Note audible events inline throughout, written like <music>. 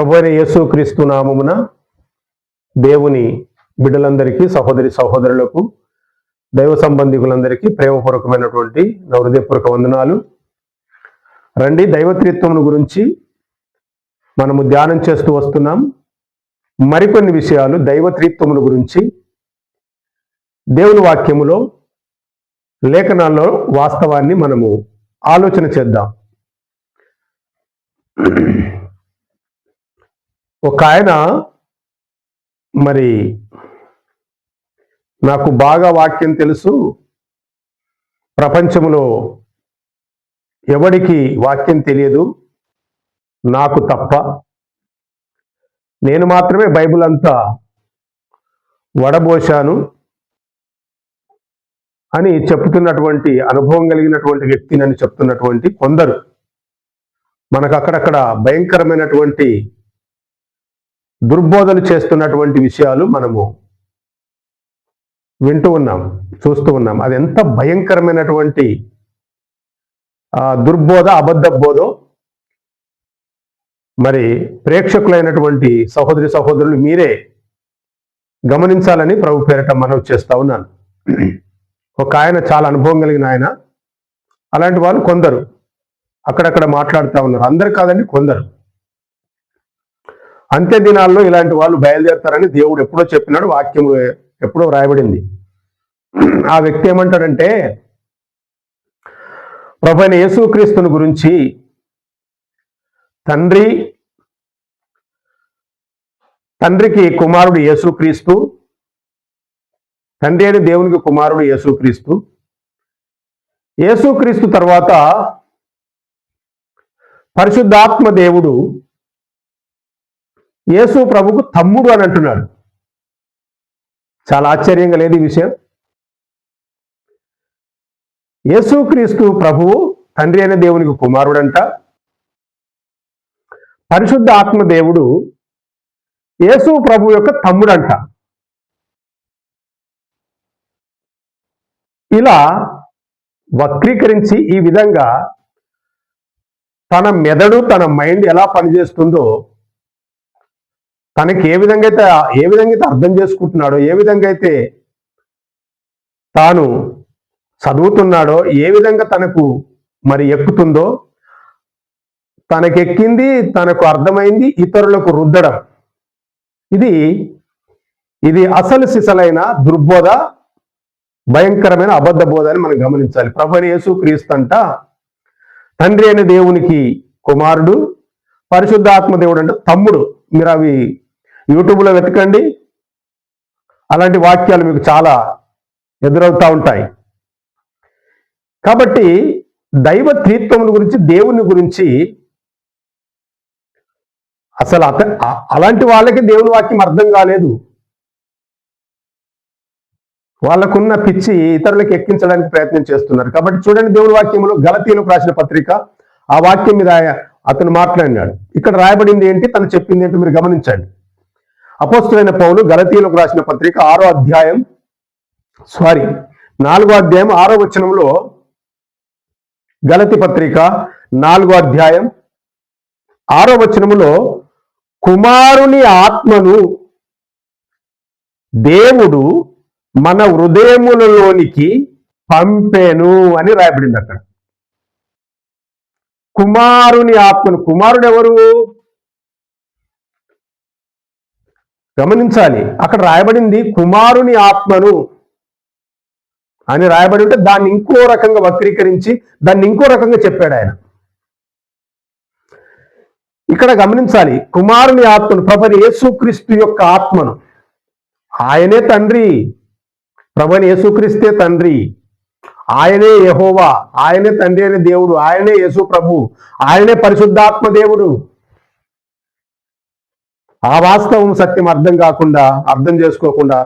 ప్రభు అయిన యేసుక్రీస్తు నామమున దేవుని బిడ్డలందరికీ సహోదరి సహోదరులకు దైవ సంబంధికులందరికీ ప్రేమపూర్వకమైనటువంటి నా హృదయపూర్వక వందనాలు. రండి దైవత్రిత్వమును గురించి మనము ధ్యానం చేస్తూ వస్తున్నాం. మరికొన్ని విషయాలు దైవత్రిత్వమును గురించి దేవుని వాక్యములో లేఖనాల్లో వాస్తవాన్ని మనము ఆలోచన చేద్దాం. ఒక ఆయన మరి నాకు బాగా వాక్యం తెలుసు. ప్రపంచంలో ఎవడికి వాక్యం తెలియదు? నాకు తప్ప. నేను మాత్రమే బైబిల్ అంతా వడబోశాను అని చెప్తున్నటువంటి అనుభవం కలిగినటువంటి వ్యక్తినని చెప్తున్నటువంటి కొందరు. మనకు అక్కడక్కడ భయంకరమైనటువంటి దుర్బోధలు చేస్తున్నటువంటి విషయాలు మనము వింటూ ఉన్నాం చూస్తూ ఉన్నాం. అది ఎంత భయంకరమైనటువంటి ఆ, దుర్బోధ అబద్ధ బోధో. మరి ప్రేక్షకులైనటువంటి సహోదరి సహోదరులు మీరే గమనించాలని ప్రభు పేరట మనవి చేస్తా ఉన్నాను. ఒక ఆయన చాలా అనుభవం కలిగిన ఆయన. అలాంటి వాళ్ళు కొందరు అక్కడక్కడ మాట్లాడుతూ ఉన్నారు. అందరు కాదండి కొందరు. అంత్య దినాల్లో ఇలాంటి వాళ్ళు బయలుదేరతారని దేవుడు ఎప్పుడో చెప్పినాడు వాక్యం ఎప్పుడో రాయబడింది ఆ వ్యక్తి ఏమంటాడంటే ప్రభు అయిన యేసుక్రీస్తుని గురించి తండ్రి తండ్రికి కుమారుడు యేసుక్రీస్తు తండ్రి అయిన దేవునికి కుమారుడు యేసుక్రీస్తు యేసుక్రీస్తు తర్వాత పరిశుద్ధాత్మ దేవుడు యేసు ప్రభుకు తమ్ముడు అని అంటున్నాడు. చాలా ఆశ్చర్యంగా లేదు ఈ విషయం? యేసుక్రీస్తు ప్రభువు తండ్రి అయిన దేవునికి కుమారుడంట. పరిశుద్ధ ఆత్మ దేవుడు యేసు ప్రభు యొక్క తమ్ముడంట. ఇలా వక్రీకరించి ఈ విధంగా తన మెదడు తన మైండ్ ఎలా పనిచేస్తుందో తనకి ఏ విధంగా అయితే ఏ విధంగా అయితే అర్థం చేసుకుంటున్నాడో ఏ విధంగా అయితే తాను చదువుతున్నాడో ఏ విధంగా తనకు మరి ఎక్కుతుందో తనకెక్కింది తనకు అర్థమైంది ఇతరులకు రుద్దడం. ఇది ఇది అసలు సిసలైన దుర్బోధ భయంకరమైన అబద్ధ బోధ అని మనం గమనించాలి. ప్రభుని యేసు క్రీస్తంట తండ్రి అయిన దేవునికి కుమారుడు పరిశుద్ధాత్మ దేవుడు అంటే తమ్ముడు. మీరు అవి యూట్యూబ్లో వెతకండి. అలాంటి వాక్యాలు మీకు చాలా ఎదురవుతూ ఉంటాయి. కాబట్టి దైవ త్రిత్వముల గురించి దేవుని గురించి అసలు అత అలాంటి వాళ్ళకి దేవుని వాక్యం అర్థం కాలేదు. వాళ్ళకున్న పిచ్చి ఇతరులకు ఎక్కించడానికి ప్రయత్నం చేస్తున్నారు. కాబట్టి చూడండి దేవుని వాక్యంలో గలతీలకు రాసిన పత్రిక. ఆ వాక్యం మీద ఆయన- అతను మాట్లాడినాడు. ఇక్కడ రాయబడింది ఏంటి? తను చెప్పింది ఏంటి? మీరు గమనించండి. అపోస్తులైన పౌలు గలతీలకు రాసిన పత్రిక ఆరో అధ్యాయం సారీ నాలుగో అధ్యాయం ఆరో వచనంలో గలతి పత్రిక నాలుగో అధ్యాయం ఆరో వచనములో కుమారుని ఆత్మను దేవుడు మన హృదయములలోనికి పంపెను అని రాయబడింది అక్కడ కుమారుని ఆత్మను కుమారుడు ఎవరు గమనించాలి. అక్కడ రాయబడింది కుమారుని ఆత్మను. అని రాయబడి ఉంటే దాన్ని ఇంకో రకంగా వక్రీకరించి దాన్ని ఇంకో రకంగా చెప్పాడు ఆయన. ఇక్కడ గమనించాలి కుమారుని ఆత్మను ప్రభని యేసుక్రీస్తు యొక్క ఆత్మను. ఆయనే తండ్రి. ప్రభని యేసుక్రీస్తే తండ్రి. ఆయనే యహోవా. ఆయనే తండ్రి అనే దేవుడు. ఆయనే యేసు ప్రభు ఆయనే పరిశుద్ధాత్మ దేవుడు. ఆ వాస్తవం సత్యం అర్థం కాకుండా అర్థం చేసుకోకుండా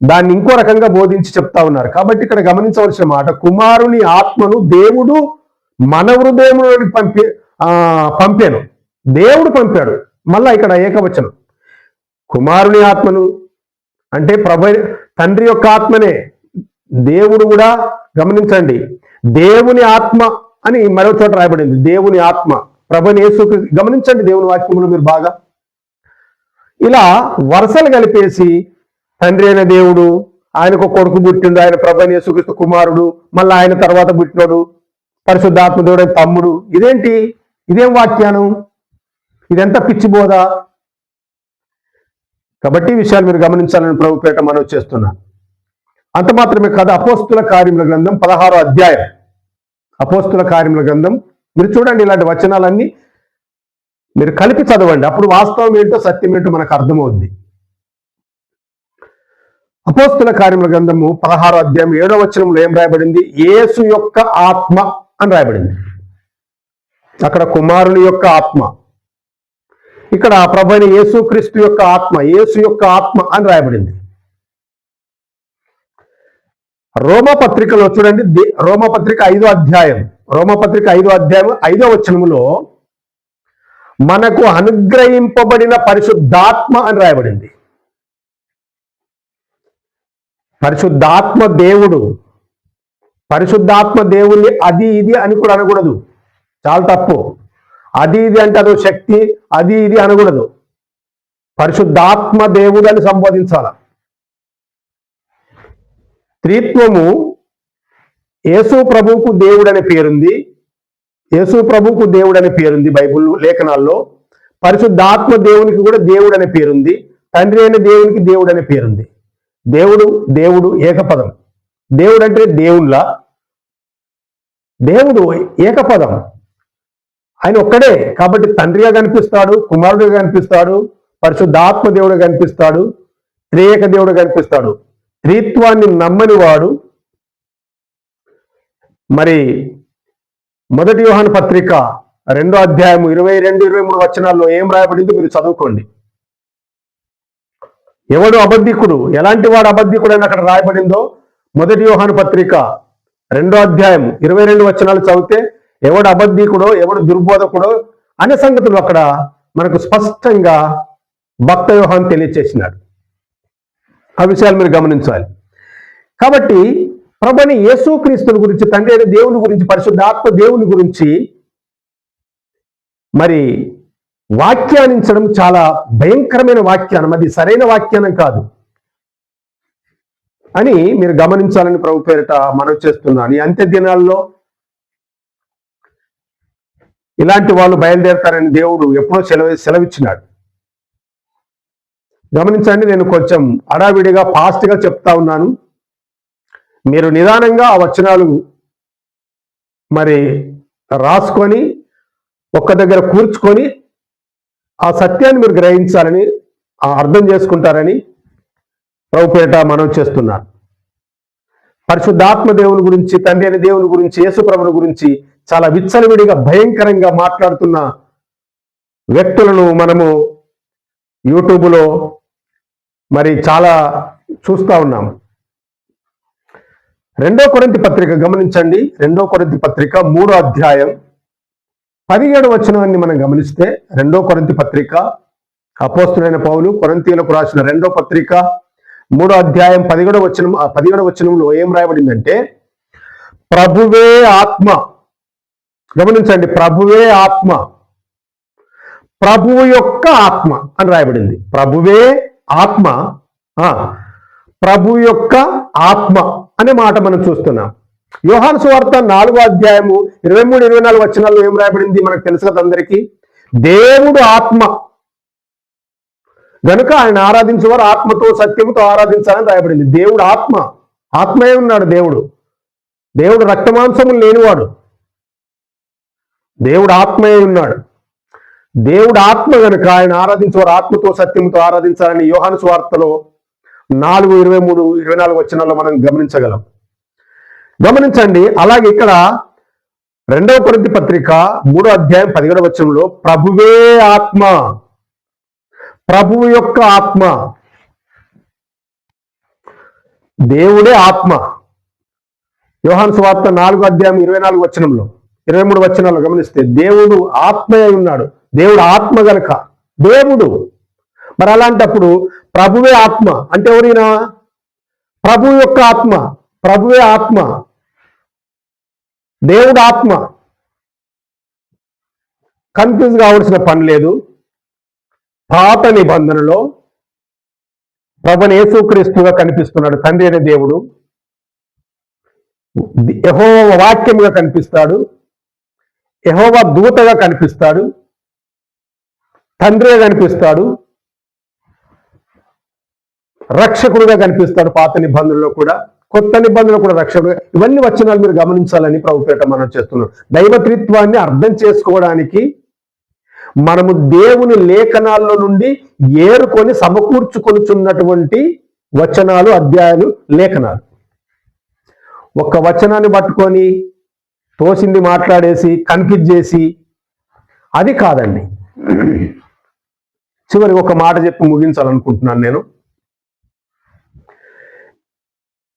దాన్ని ఇంకో రకంగా బోధించి చెప్తా ఉన్నారు. కాబట్టి ఇక్కడ గమనించవలసిన మాట కుమారుని ఆత్మను దేవుడు మన హృదయంలోకి పంపి ఆ, పంపాను దేవుడు పంపాడు. మళ్ళా ఇక్కడ ఏకవచనం. కుమారుని ఆత్మను అంటే ప్రభ తండ్రి యొక్క ఆత్మనే దేవుడు కూడా గమనించండి. దేవుని ఆత్మ అని మరో చోట రాయబడింది. దేవుని ఆత్మ. ప్రభని యేసు గమనించండి దేవుని వాక్యములు మీరు బాగా. ఇలా వరుసలు కలిపేసి తండ్రి అయిన దేవుడు ఆయనకు కొడుకు పుట్టిండు ఆయన ప్రభని యేసుక్రీస్తు కుమారుడు మళ్ళీ ఆయన తర్వాత పుట్టినోడు పరిశుద్ధాత్మ దేవుడు తమ్ముడు. ఇదేంటి? ఇదేం వాక్యానం ఇదెంత పిచ్చి బోధ. కాబట్టి ఈ విషయాలు మీరు గమనించాలని ప్రభుపేట మనం చేస్తున్నాను అంత మాత్రమే కాదు అపోస్తుల కార్యముల గ్రంథం పదహారో అధ్యాయం. అపోస్తుల కార్యముల గ్రంథం. మీరు చూడండి ఇలాంటి వచనాలన్నీ. మీరు కలిపి చదవండి. అప్పుడు వాస్తవం ఏంటో సత్యం ఏంటో మనకు అర్థమవుద్ది. అపోస్తుల కార్యముల గ్రంథము పదహారో అధ్యాయం ఏడో వచనంలో ఏం రాయబడింది? యేసు యొక్క ఆత్మ అని రాయబడింది. అక్కడ కుమారుని యొక్క ఆత్మ. ఇక్కడ ప్రభుని యేసుక్రీస్తు యొక్క ఆత్మ యేసు యొక్క ఆత్మ అని రాయబడింది. రోమపత్రికలో చూడండి రోమపత్రిక ఐదో అధ్యాయం రోమపత్రిక ఐదో అధ్యాయం ఐదో వచనములో మనకు అనుగ్రహింపబడిన పరిశుద్ధాత్మ అని రాయబడింది. పరిశుద్ధాత్మ దేవుడు పరిశుద్ధాత్మ దేవుణ్ణి అది ఇది అని కూడా అనకూడదు. చాలా తప్పు. అది ఇది అంటే అదో శక్తి అది ఇది అనకూడదు. పరిశుద్ధాత్మ దేవుడు అని సంబోధించాల. త్రిత్వము యేసు ప్రభువుకు దేవుడు అనే పేరుంది. యేసు ప్రభుకు దేవుడు అనే పేరుంది బైబిల్ లేఖనాల్లో. పరిశుద్ధాత్మ దేవునికి కూడా దేవుడు అనే పేరుంది. తండ్రి అయిన దేవునికి దేవుడు అనే పేరుంది. దేవుడు దేవుడు ఏకపదం. దేవుడు అంటే దేవుళ్ళ. దేవుడు ఏకపదం. ఆయన ఒక్కడే కాబట్టి తండ్రిగా కనిపిస్తాడు కుమారుడిగా కనిపిస్తాడు పరిశుద్ధాత్మ దేవుడు కనిపిస్తాడు త్రియేక దేవుడు కనిపిస్తాడు. త్రిత్వాన్ని నమ్మని వాడు మరి మొదటి యోహాను పత్రిక రెండో అధ్యాయం ఇరవై రెండు ఇరవై మూడు వచనాల్లో ఏం రాయబడింది మీరు చదువుకోండి. ఎవడు అబద్ధికుడు ఎలాంటి వాడు అబద్ధికుడు అని అక్కడ రాయబడిందో మొదటి యోహాను పత్రిక రెండో అధ్యాయం ఇరవై రెండు వచనాలు చదివితే ఎవడు అబద్ధికుడో ఎవడు దుర్బోధకుడో అనే సంగతులు అక్కడ మనకు స్పష్టంగా భక్త వ్యూహాన్ని తెలియచేసినాడు. ఆ విషయాలు మీరు గమనించాలి. కాబట్టి ప్రభుని యేసుక్రీస్తుని గురించి తండ్రి అయిన దేవుని గురించి పరిశుద్ధాత్మ దేవుని గురించి మరి వాక్యానించడం చాలా భయంకరమైన వాక్యానం అది సరైన వాక్యానం కాదు. అని మీరు గమనించాలని ప్రభు పేరిట మనవి చేస్తున్నాను. ఈ అంత్య దినాల్లో ఇలాంటి వాళ్ళు బయలుదేరతారని దేవుడు ఎప్పుడో సెలవు సెలవిచ్చినాడు. గమనించండి నేను కొంచెం అడావిడిగా ఫాస్ట్గా చెప్తా ఉన్నాను. మీరు నిదానంగా ఆ వచనాలు మరి రాసుకొని ఒక్క దగ్గర కూర్చుకొని ఆ సత్యాన్ని మీరు గ్రహించాలని అర్థం చేసుకుంటారని ప్రభుపేట మనం చేస్తున్నాను పరిశుద్ధాత్మ దేవుని గురించి తండ్రి అనే దేవుని గురించి యేసుప్రభుని గురించి చాలా విచ్చలవిడిగా భయంకరంగా మాట్లాడుతున్న వ్యక్తులను మనము యూట్యూబ్లో మరి చాలా చూస్తూ ఉన్నాము. రెండో కొరింతి పత్రిక గమనించండి. రెండో కొరింతి పత్రిక మూడో అధ్యాయం పదిహేడు వచనాన్ని మనం గమనిస్తే రెండో కొరింతి పత్రిక అపోస్తులైన పౌలు కొరంతీలకు రాసిన రెండో పత్రిక మూడో అధ్యాయం పదిహేడో వచనం ఆ పదిహేడో వచనంలో ఏం రాయబడిందంటే ప్రభువే ఆత్మ. గమనించండి ప్రభువే ఆత్మ. ప్రభువు యొక్క ఆత్మ అని రాయబడింది. ప్రభువే ఆత్మ. ఆ, ప్రభు యొక్క ఆత్మ. అనే మాట మనం చూస్తున్నాం. యోహాను సువార్త నాలుగో అధ్యాయము ఇరవై మూడు ఇరవై నాలుగు వచనాల్లో ఏం రాయబడింది మనకు తెలుసు కదా అందరికీ? దేవుడు ఆత్మ. గనుక ఆయన ఆరాధించేవారు ఆత్మతో సత్యముతో ఆరాధించాలని రాయబడింది. దేవుడు ఆత్మ. ఆత్మయే ఉన్నాడు దేవుడు. దేవుడు రక్తమాంసములు లేనివాడు. దేవుడు ఆత్మయే ఉన్నాడు. దేవుడు ఆత్మ గనుక ఆయన ఆరాధించేవారు ఆత్మతో సత్యముతో ఆరాధించాలని యోహాను స్వార్థలో నాలుగు ఇరవై మూడు ఇరవై నాలుగు వచనాల్లో మనం గమనించగలం. గమనించండి అలాగే ఇక్కడ రెండవ కొరింథీ పత్రిక మూడో అధ్యాయం పదిహేడవ వచనంలో ప్రభువే ఆత్మ ప్రభువు యొక్క ఆత్మ దేవుడే ఆత్మ. యోహాన్ సువార్త నాలుగు అధ్యాయం ఇరవై నాలుగు వచనంలో ఇరవై మూడు వచనాలు గమనిస్తే దేవుడు ఆత్మయే ఉన్నాడు దేవుడు ఆత్మ గనక దేవుడు. మరి అలాంటప్పుడు ప్రభువే ఆత్మ. అంటే ఎవరైనా ప్రభు యొక్క ఆత్మ. ప్రభువే ఆత్మ. దేవుడు ఆత్మ. కన్ఫ్యూజ్ కావాల్సిన పని లేదు. పాత నిబంధనలో ప్రభుని యేసుక్రీస్తుగా కనిపిస్తున్నాడు తండ్రి అనే దేవుడు. యహో వాక్యముగా కనిపిస్తాడు. యహోవ దూతగా కనిపిస్తాడు. తండ్రిగా కనిపిస్తాడు. రక్షకుడుగా కనిపిస్తాడు పాత నిబంధనలో కూడా కొత్త నిబంధనలు కూడా రక్షకుడు. ఇవన్నీ వచనాలు మీరు గమనించాలని ప్రభుపేట మనం చేస్తున్నాం. దైవత్రిత్వాన్ని అర్థం చేసుకోవడానికి మనము దేవుని లేఖనాల్లో నుండి ఏరుకొని సమకూర్చుకొనుచున్నటువంటి వచనాలు అధ్యాయాలు లేఖనాలు. ఒక వచనాన్ని పట్టుకొని తోసింది మాట్లాడేసి కన్ఫ్యూజ్ చేసి అది కాదండి. చివరి ఒక మాట చెప్పి ముగించాలనుకుంటున్నాను నేను.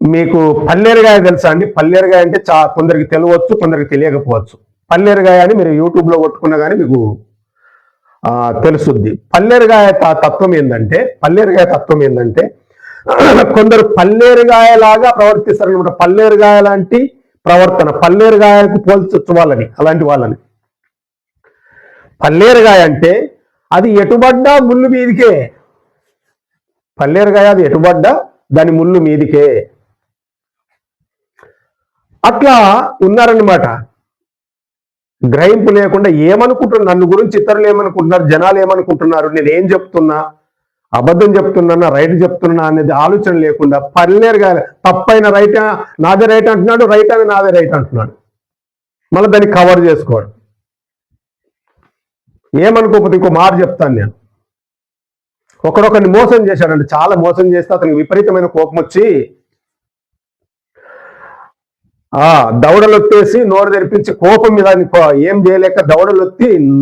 మీకు పల్లేరుగాయ తెలుసా అండి? పల్లేరుగాయ అంటే చా కొందరికి తెలియవచ్చు కొందరికి తెలియకపోవచ్చు. పల్లేరుగాయ అని మీరు యూట్యూబ్లో కొట్టుకున్నా కానీ మీకు తెలుసుద్ది. పల్లేరుగాయ త- తత్వం ఏంటంటే పల్లేరుగాయ తత్వం ఏంటంటే <clears throat> కొందరు పల్లేరుగాయలాగా ప్రవర్తిస్తారు అనమాట పల్లేరుగాయ లాంటి ప్రవర్తన పల్లేరుగాయకు పోల్చొచ్చు వాళ్ళని అలాంటి వాళ్ళని. పల్లేరుగాయ అంటే అది ఎటుబడ్డా ముళ్ళు మీదికే. పల్లేరుగాయ అది ఎటుబడ్డా దాని ముళ్ళు మీదికే. అట్లా ఉన్నారన్నమాట. గ్రహింపు లేకుండా ఏమనుకుంటున్నారు? నన్ను గురించి ఇతరులు ఏమనుకుంటున్నారు? జనాలు ఏమనుకుంటున్నారు? నేను ఏం చెప్తున్నా? అబద్ధం చెప్తున్నానా? రైట్ చెప్తున్నా అనేది ఆలోచన లేకుండా పల్లెరుగా తప్పైన రైట్ నాదే రైట్ అంటున్నాడు రైట్ అని నాదే రైట్ అంటున్నాడు. మళ్ళీ దాన్ని కవర్ చేసుకోవడం. ఏమనుకోకపోతే ఇంకో మాట చెప్తాను నేను. ఒకడొకరిని మోసం చేశాడండి. చాలా మోసం చేస్తే అతనికి విపరీతమైన కోపం వచ్చి ఆ దవడలు నోరు తెరిపించి కోపం మీద ఏం చేయలేక దవడలు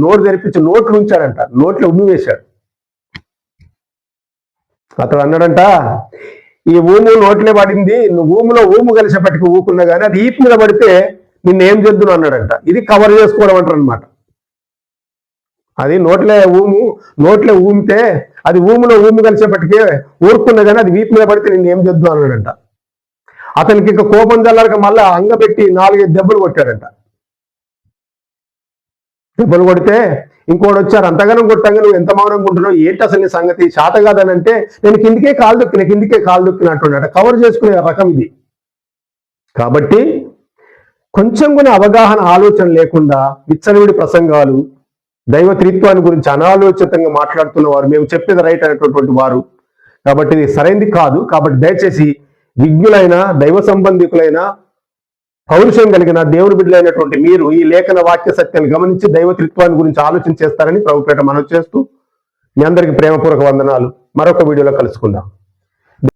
నోరు తెరిపించి నోట్లు ఉంచాడంట. నోట్లో ఉమ్మి వేశాడు అతడు అన్నాడంట ఈ ఊము నోట్లే పడింది నువ్వు ఊములో ఊము కలిసేపటికి ఊకున్నా కానీ అది ఈపు మీద పడితే నిన్నేం చెద్దును? అన్నాడంట. ఇది కవర్ చేసుకోవడం అంటారు అనమాట అది నోట్లే ఊము నోట్లే ఊమితే అది ఊములో ఊము కలిసేపటికి ఊరుకున్నా కానీ అది వీపు మీద పడితే నిన్ను ఏం చేద్దు అన్నాడంట. అతనికి ఇంకా కోపం చల్లారక మళ్ళా అంగబెట్టి నాలుగైదు దెబ్బలు కొట్టాడంట. దెబ్బలు కొడితే ఇంకోటి వచ్చారు అంతగానం కొట్టంగా నువ్వు ఎంత మౌనం కొంటున్నావు ఏంటి అసలు నీ సంగతి? చేత కాదని అంటే నేను కిందికే కాలు దొక్కిన కిందికే కాలు దొక్కిన అంటున్నాడు కవర్ చేసుకునే రకం ఇది. కాబట్టి కొంచెం కూడా అవగాహన ఆలోచన లేకుండా విచ్చలవిడి ప్రసంగాలు దైవ త్రిత్వాన్ని గురించి అనాలోచితంగా మాట్లాడుతున్న వారు మేము చెప్పేది రైట్ అనేటటువంటి వారు. కాబట్టి ఇది సరైంది కాదు. కాబట్టి దయచేసి విజ్ఞులైన దైవ సంబంధికులైన పౌరుషం కలిగిన దేవుని బిడ్డలైనటువంటి మీరు ఈ లేఖన వాక్య సత్యాన్ని గమనించి దైవతృత్వాన్ని గురించి ఆలోచన చేస్తారని ప్రభుపేట మనం చేస్తూ మీ అందరికీ ప్రేమపూర్వక వందనాలు. మరొక వీడియోలో కలుసుకుందాం.